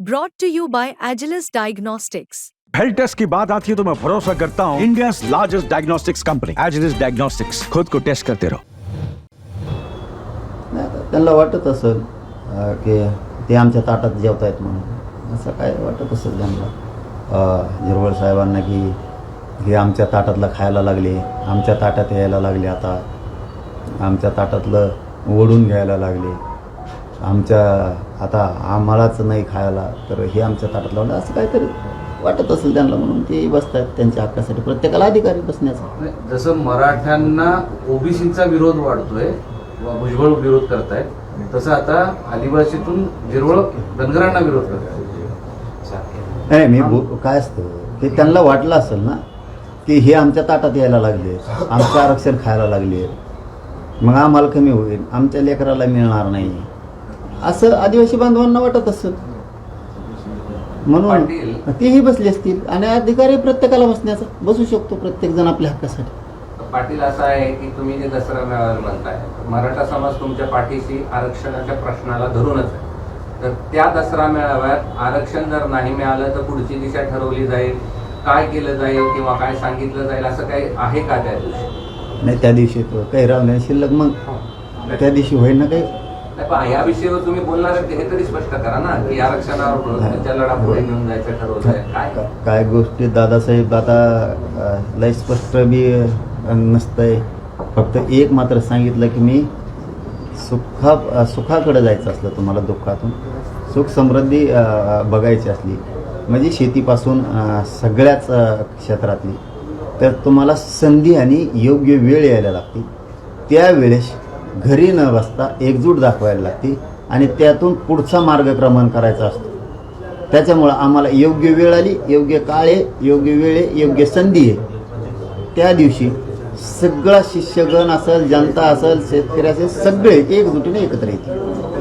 Brought to you by Agilus Diagnostics. Health test की बात आती है तो मैं भरोसा करता हूँ India largest diagnostics company Agilus diagnostics खुद को टेस्ट करते रहो नाही आता त्यांना वाटत असेल अं, की ते आमच्या ताटात जेवतायत म्हणून असं काय वाटत असेल त्यांना अं, झिरवळ साहेबांना की हे आमच्या ताटातलं खायला लागले आमच्या ताटात यायला लागले आता। आमच्या ताटातलं ओढून घ्यायला लागले। आमच्या आता आम्हालाच नाही खायला तर हे आमच्या ताटातलं वाटलं असं काहीतरी वाटत असेल त्यांना म्हणून ते बसतात त्यांच्या हक्कासाठी प्रत्येकाला अधिकारी बसण्याचा. जसं मराठ्यांना ओबीसीचा विरोध वाढतोय भुजबळ विरोध करतायत तसं आता आदिवासीतून जिरवळ धनगरांना विरोध करतायत. नाही मी काय असतं की त्यांना वाटलं असेल ना की हे आमच्या ताटात यायला लागले आमचं आरक्षण खायला लागले मग आम्हाला कमी होईल आमच्या लेकराला मिळणार नाही. असं आदिवासी बांधवांना वाटत असेल म्हणून पाटील. तेही बसले असतील आणि अधिकारी प्रत्येकाला बसण्याचा बसू शकतो प्रत्येक जण आपल्या हक्कासाठी. पाटील असं आहे की तुम्ही जे दसरा मेळाव्याला म्हणताय मराठा समाज तुमच्या पाठीशी आरक्षणाच्या प्रश्नाला धरूनच आहे. तर त्या दसरा मेळाव्यात आरक्षण जर नाही मिळालं तर पुढची दिशा ठरवली जाईल काय केलं जाईल किंवा काय सांगितलं जाईल असं काही आहे का त्या दिवशी? नाही त्या दिवशी तो काही राहणार शिल्लक मग. त्या दिवशी होईल ना काही? या विषयावर तुम्ही बोलणार हे तरी स्पष्ट करा ना की आरक्षणावर लढा पुढे घेऊन जायचं ठरवलंय काय? काय गोष्टी दादासाहेब आता लय स्पष्ट बी नसतंय. फक्त एक मात्र सांगितलं की मी सुखा सुखाकडे जायचं असलं तुम्हाला दुःखातून. सुख समृद्धी बघायची असली. म्हणजे शेतीपासून सगळ्याच क्षेत्रातली. तर तुम्हाला संधी आणि योग्य वेळ यायला लागते त्यावेळेस घरी न बसता एकजूट दाखवायला लागते आणि त्यातून पुढचा मार्गक्रमण करायचा असतो. त्याच्यामुळं आम्हाला योग्य वेळ आली योग्य काळ आहे योग्य वेळ आहे योग्य संधी आहे. त्या दिवशी सगळा शिष्यगण असेल जनता असेल शेतकरी असेल सगळे एकजुटीने एकत्र येतील.